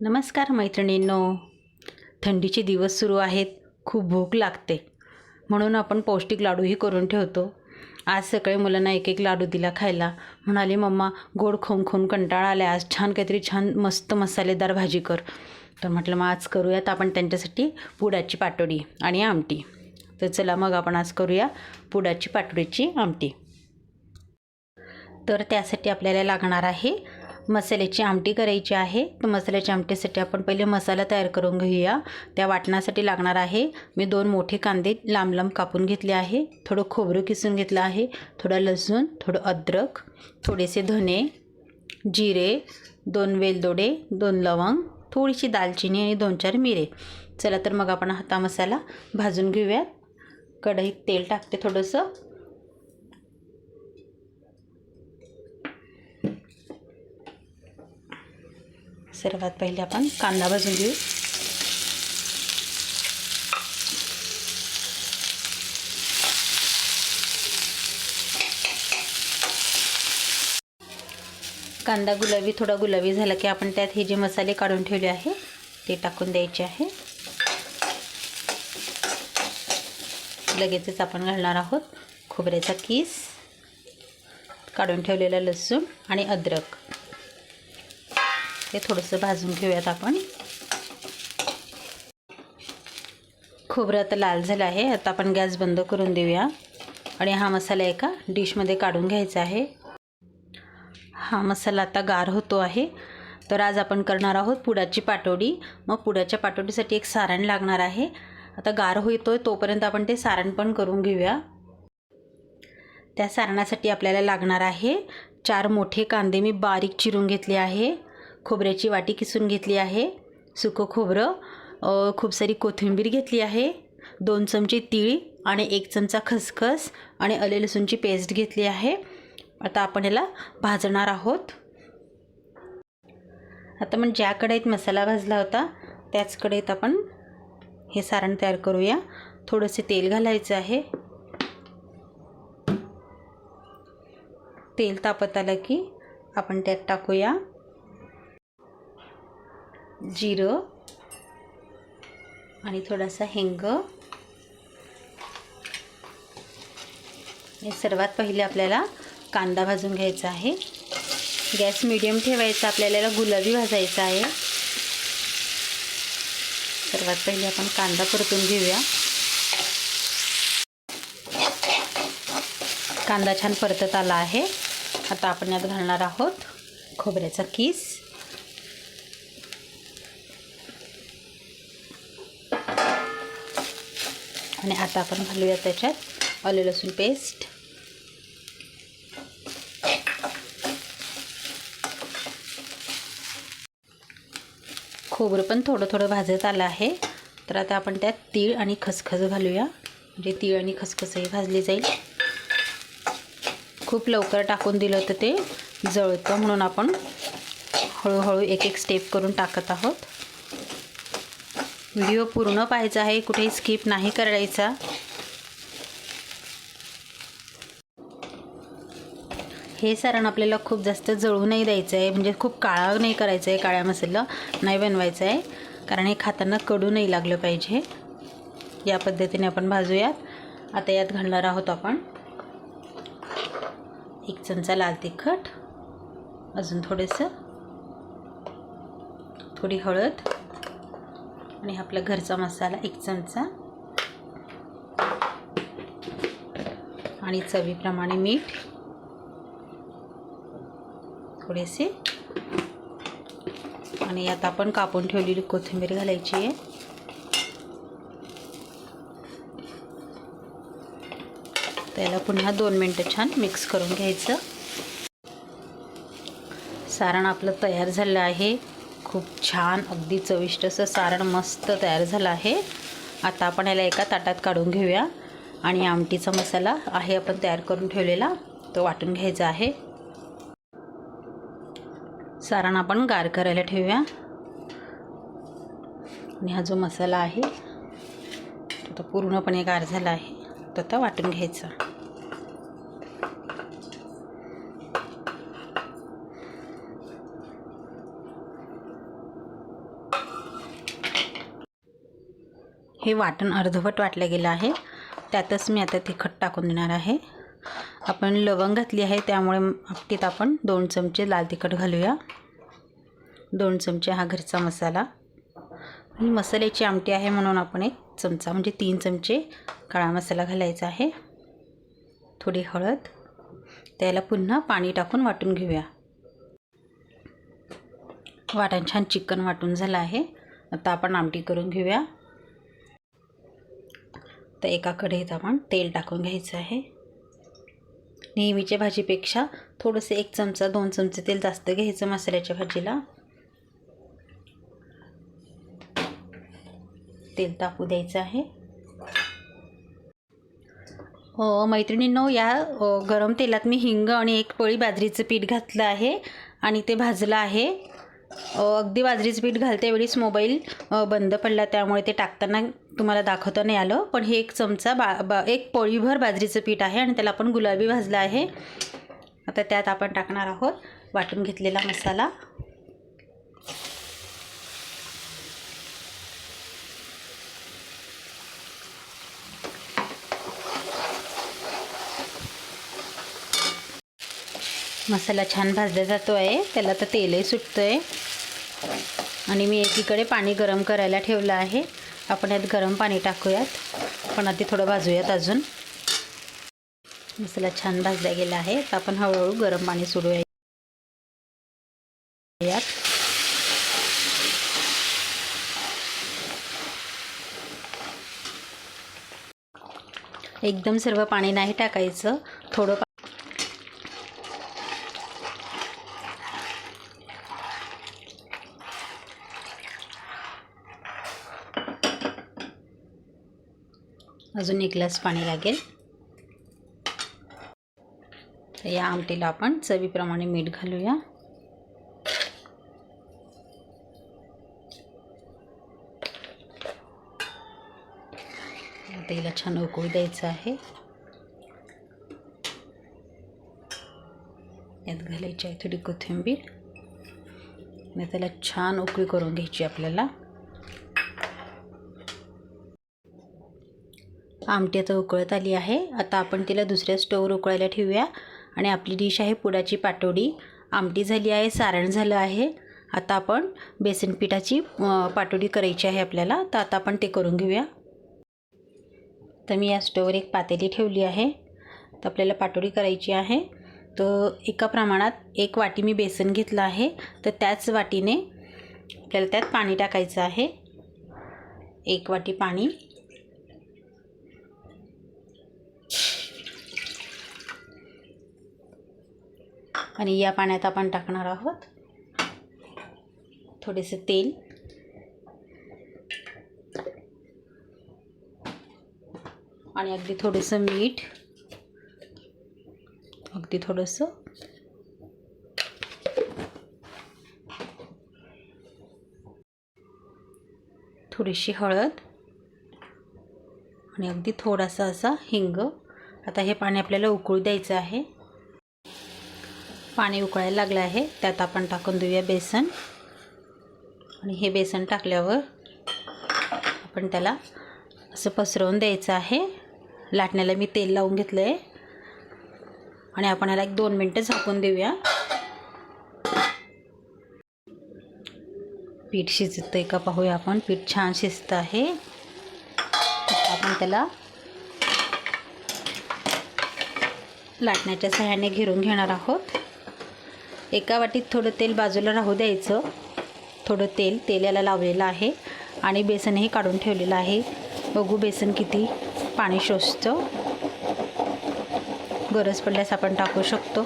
नमस्कार मैत्रिणींनो. थंडीचे दिवस सुरू आहेत. खूप भूक लागते. म्हणून आपण पौष्टिक लाडूही करून ठेवतो. आज सकाळी मुलांना एक एक लाडू दिला खायला. म्हणाले मम्मा गोड खाऊन खाऊन कंटाळा आला आज छान काहीतरी छान मस्त मसालेदार भाजी कर. तर म्हटलं मग आज करूयात आपण त्यांच्यासाठी पुडाची पाटोडी आणि आमटी. तर चला मग आपण आज करूया पुडाची पाटोडीची आमटी. तर त्यासाठी आपल्याला लागणार आहे मसाल्याची आमटी करायची आहे. तर मसाल्याच्या आमटीसाठी आपण पहिले मसाला तयार करून घेऊया. त्या वाटण्यासाठी लागणार आहे. मी दोन मोठे कांदे लांब लांब कापून घेतले आहे. थोडं खोबरं किसून घेतलं आहे. थोडं लसूण थोडं अद्रक थोडेसे धने जिरे दोन वेलदोडे दोन लवंग थोडीशी दालचिनी आणि दोन चार मिरे. चला तर मग आपण हाता मसाला भाजून घेऊयात. कढईत तेल टाकते थोडंसं. सर्वात पहिले आपण कांदा भाजून घेऊ. कांदा गुलाबी थोडा गुलाबी झाला की आपण त्यात हे जे मसाले काढून ठेवले आहे ते टाकून द्यायचे आहे. लगेचच आपण घालणार आहोत खोबऱ्याचा किस. काढून ठेवलेला लसूण आणि अद्रक. ते थोडंसं भाजून घेऊयात आपण. खोबरं आता लाल झालं आहे. आता आपण गॅस बंद करून देऊया. आणि हा मसाला एका डिशमध्ये काढून घ्यायचा आहे. हा मसाला आता गार होतो आहे. तर आज आपण करणार आहोत पुडाची पाटोडी. मग पुडाच्या पाटोडीसाठी एक सारण लागणार आहे. आता गार होतो आहे तोपर्यंत आपण ते सारण पण करून घेऊया. त्या सारणासाठी आपल्याला लागणार आहे चार मोठे कांदे. मी बारीक चिरून घेतले आहे. खोबऱ्याची वाटी किसून घेतली आहे. सुकं खोबरं खूप सारी कोथिंबीर घेतली आहे. दोन चमचे तीळ आणि एक चमचा खसखस आणि आले लसूणची पेस्ट घेतली आहे. आता आपण याला भाजणार आहोत. आता मग ज्या कढईत मसाला भाजला होता त्याच कढईत आपण हे सारण तयार करूया. थोडंसे तेल घालायचं आहे. तेल तापत आलं की आपण त्यात टाकूया. जिरं आणि थोडासा हिंग. हे सर्वात पहिले आपल्याला कांदा भाजून घ्यायचा आहे. गॅस मिडियम ठेवायचा आपल्याला गुलाबी भाजायचा आहे. सर्वात पहिले आपण कांदा परतून घेऊया. कांदा छान परतत आला आहे. आता आपण यात घालणार आहोत खोबऱ्याचा किस. आणि आता आपण घालूया त्याच्यात आले लसूण पेस्ट खोबरं पण थोडं थोडं भाजत आलं आहे. तर आता आपण त्यात तीळ आणि खसखस घालूया. म्हणजे तीळ आणि खसखसही भाजली जाईल. खूप लवकर टाकून दिलं तर ते जळतं म्हणून आपण हळूहळू एक एक स्टेप करून टाकत आहोत. व्हिडिओ पूर्ण पाहायचा आहे कुठेही स्किप नाही करायचा. हे सारण आपल्याला खूप जास्त जळू नाही द्यायचं आहे म्हणजे खूप काळा नाही करायचं आहे काळ्या मसाला नाही बनवायचं आहे कारण हे खाताना कडू नाही लागलं पाहिजे. या पद्धतीने आपण भाजूयात. आता यात घालणार आहोत आपण एक चमचा लाल तिखट अजून थोडंसं थोडी हळद आणि आपला घरचा मसाला एक चमचा. आणि चवीप्रमाणे मीठ. थोडेसे. आणि यात आपण कापून ठेवलेली कोथिंबीर घालायची आहे. त्याला पुन्हा दोन मिनटं छान मिक्स करून घ्यायचं. सारण आपलं तयार झालं आहे. खूप छान अगदी चविष्ट असं सारण मस्त तयार झालं आहे. आता आपण याला एका ताटात काढून घेऊया. आणि आमटीचा मसाला आहे आपण तयार करून ठेवलेला तो वाटून घ्यायचा आहे. सारण आपण गार करायला ठेवूया. आणि हा जो मसाला आहे तो पूर्णपणे गार झाला आहे. तो आता वाटून घ्यायचा. हे वाटण अर्धवट वाटलं गेलं आहे. त्यातच मी आता तिखट टाकून देणार आहे. आपण लवंग घातली आहे त्यामुळे आपटीत आपण दोन चमचे लाल तिखट घालूया. दोन चमचे हा घरचा मसाला. ही मसाल्याची आमटी आहे म्हणून आपण एक चमचा म्हणजे तीन चमचे काळा मसाला घालायचा आहे. थोडी हळद. त्याला पुन्हा पाणी टाकून वाटून घेऊया. वाटण छान चिकन वाटून झालं आहे. आता आपण आमटी करून घेऊया. तर एका कढईत आपण तेल टाकून घ्यायचं आहे. नेहमीच्या भाजीपेक्षा थोडंसं एक चमचा दोन चमचे तेल जास्त घ्यायचं मसाल्याच्या भाजीला. तेल टाकू द्यायचं आहे. हो मैत्रिणींनो या गरम तेलात मी हिंग आणि एक पळी बाजरीचं पीठ घातलं आहे आणि ते भाजलं आहे. अगदी बाजरीचं पीठ घालतेवेळीच मोबाईल बंद पडला त्यामुळे ते टाकताना तुम्हाला दाखवता नाही आलं पण हे एक चमचा बा बा एक पोळीभर बाजरीचं पीठ आहे आणि त्याला आपण गुलाबी भाजलं आहे. आता त्यात आपण टाकणार आहोत वाटून घेतलेला मसाला. मसाला छान भाजला जातो आहे त्याला तर तेलही सुटतं आहे आणि मी एकीकडे पाणी गरम करायला ठेवलं आहे. आपण यात गरम पाणी टाकूयात. पण आधी थोडं भाजूयात अजून. मसाला छान भाजला गेला आहे. तर आपण हळूहळू गरम पाणी सोडूया यात एकदम सर्व पाणी नाही टाकायचं. थोडं अजून एक ग्लास पाणी लागेल. तर या आमटीला आपण चवीप्रमाणे मीठ घालूया. आता हिला छान उकळू द्यायचं आहे. यात घालायची आहे थोडी कोथिंबीर. त्याला छान उकळी करून घ्यायची आपल्याला. आमटी आता उकळत आली आहे. आता आपण तिला दुसऱ्या स्टोवर उकळायला ठेवूया. आणि आपली डिश आहे पुडाची पाटोडी. आमटी झाली आहे सारण झालं आहे. आता आपण बेसन पिठाची पाटोडी करायची आहे आपल्याला. तर आता आपण ते करून घेऊया. तर मी या स्टोवर एक पातेली ठेवली आहे. तर आपल्याला पाटोडी करायची आहे. तर एका प्रमाणात एक वाटी मी बेसन घेतलं आहे. तर त्याच वाटीने आपल्याला त्यात पाणी टाकायचं आहे. एक वाटी पाणी. आणि या पाण्यात आपण टाकणार आहोत थोडेसे तेल. आणि अगदी थोडंसं मीठ. अगदी थोडंसं. थोडीशी हळद. आणि अगदी थोडासा असा हिंग. आता हे पाणी आपल्याला उकळू द्यायचं आहे. पाणी उकळायला लागलं आहे. त्यात आपण टाकून देऊया बेसन. आणि हे बेसन टाकल्यावर आपण त्याला असं पसरवून द्यायचं आहे. लाटण्याला मी तेल लावून घेतलं आहे आणि आपण याला एक दोन मिनटं झाकून देऊया. पीठ शिजतं आहे का पाहूया आपण. पीठ छान शिजतं आहे. आपण त्याला लाटण्याच्या सहाय्याने घेरून घेणार आहोत. एका वाटीत थोडं तेल बाजूला राहू द्यायचं. थोडं तेल तेलाला लावलेलं आहे. आणि बेसनही काढून ठेवलेलं आहे. बघू बेसन किती पाणी शोषतं. गरज पडल्यास आपण टाकू शकतो.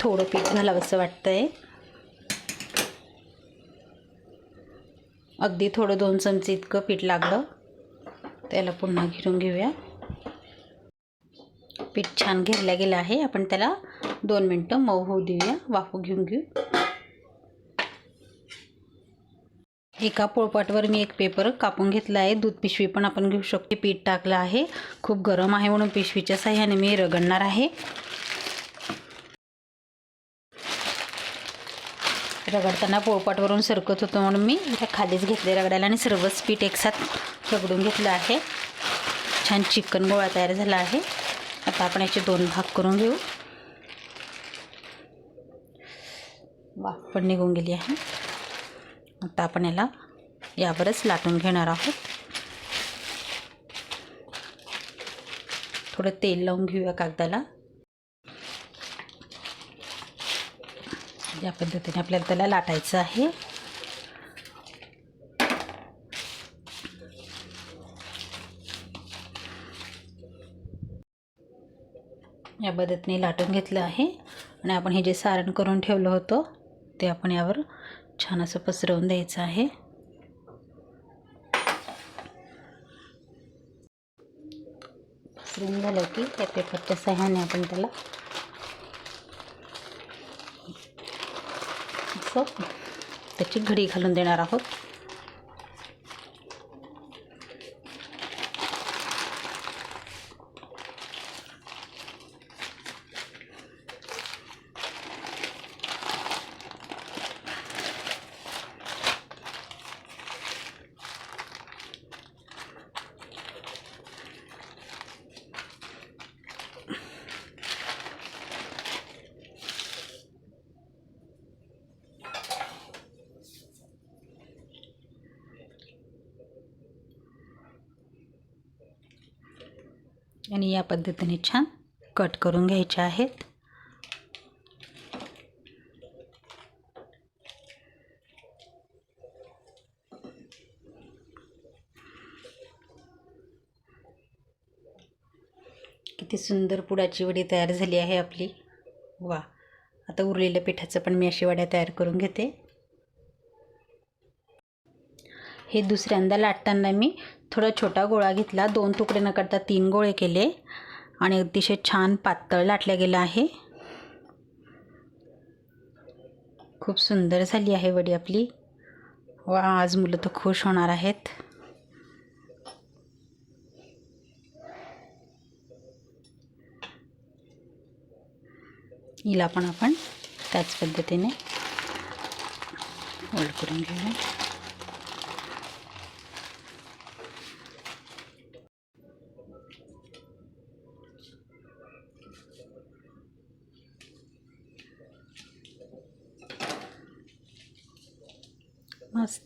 थोडं पीठ घालावंसं वाटतं आहे अगदी थोडं दोन चमचे इतकं पीठ लागलं. त्याला पुन्हा घेरून घेऊया. पीठ छान घेरल्या गेलं आहे. आपण त्याला दोन मिनटं मऊ होऊ देऊया. वाफू घेऊन घेऊ. एका पोळपाटवर मी एक पेपर कापून घेतला आहे. दूध पिशवी पण आपण घेऊ शकतो. पीठ टाकलं आहे. खूप गरम आहे म्हणून पिशवीच्या साह्याने मी रगडणार आहे. रगडताना पोळपाटवरून सरकत होतं म्हणून मी ह्या खालीच घेतले रगडायला आणि सर्वच पीठ एकसाथ रगडून घेतलं आहे. छान चिकन गोळा तयार झाला आहे. आता आपण याचे दोन भाग करून घेऊ. वाफ पण निघून गेली आहे. आता आपण याला यावरच लाटून घेणार आहोत. थोडं तेल लावून घेऊया कागदाला. या पद्धतीने आपल्याला त्याला लाटायचं आहे. या पद्धतीने लाटून घेतलं आहे. आणि आपण हे जे सारण करून ठेवलं होतं ते आपण यावर छान असं पसरवून द्यायचं आहे. पसरून झालं की त्या पेपरच्या सहाय्याने आपण त्याला असं त्याची घडी घालून देणार आहोत. आणि या पद्धतीने छान कट करून घ्यायचे आहेत. किती सुंदर पुडाची वडी तयार झाली आहे आपली. वा आता उरलेल्या पिठाचं पण मी अशी वड्या तयार करून घेते. हे दुसऱ्यांदा लाटताना मी थोडा छोटा गोळा घेतला. दोन तुकडे न करता तीन गोळे केले. आणि अतिशय छान पातळ लाटल्या गेलं आहे. खूप सुंदर झाली आहे वडी आपली. वा आज मुलं तर खुश होणार आहेत. हिला पण आपण त्याच पद्धतीने होल्ड करून घेऊया.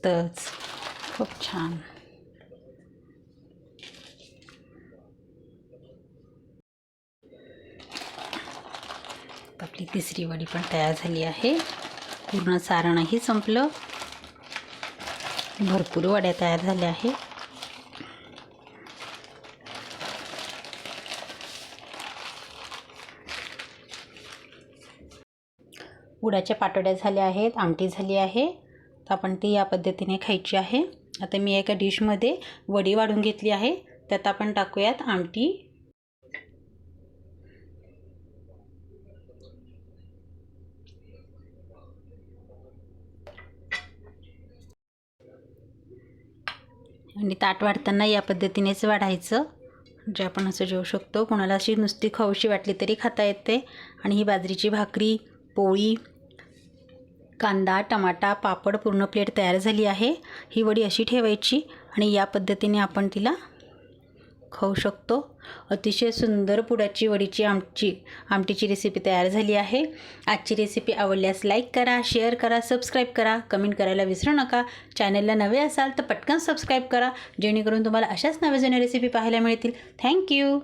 मस्तच खूप छान. आपली तिसरी वडी पण तयार झाली आहे. पूर्ण सारणही संपलं. भरपूर वड्या तयार झाल्या आहे उडाच्या पाटोड्या झाल्या आहेत आमटी झाली आहे. तर आपण ती या पद्धतीने खायची आहे. आता मी एका डिशमध्ये वडी वाढून घेतली आहे. त्यात आपण टाकूयात आमटी. आणि ताट वाढताना या पद्धतीनेच वाढायचं. जे आपण असं जेवू शकतो. कोणाला अशी नुसती खाऊशी वाटली तरी खाता येते. आणि ही बाजरीची भाकरी पोळी कांदा टमाटा पापड पूर्ण प्लेट तयार झाली आहे. ही वडी अशी ठेवायची आणि या पद्धतीने आपण तिला खाऊ शकतो. अतिशय सुंदर पुडाची वडीची आमची आमटीची रेसिपी तयार झाली आहे. आजची रेसिपी आवडल्यास लाईक करा शेअर करा सबस्क्राईब करा. कमेंट करायला विसरू नका. चॅनलला नवे असाल तर पटकन सबस्क्राईब करा. जेणेकरून तुम्हाला अशाच नव्या जुन्या रेसिपी पाहायला मिळतील. थँक्यू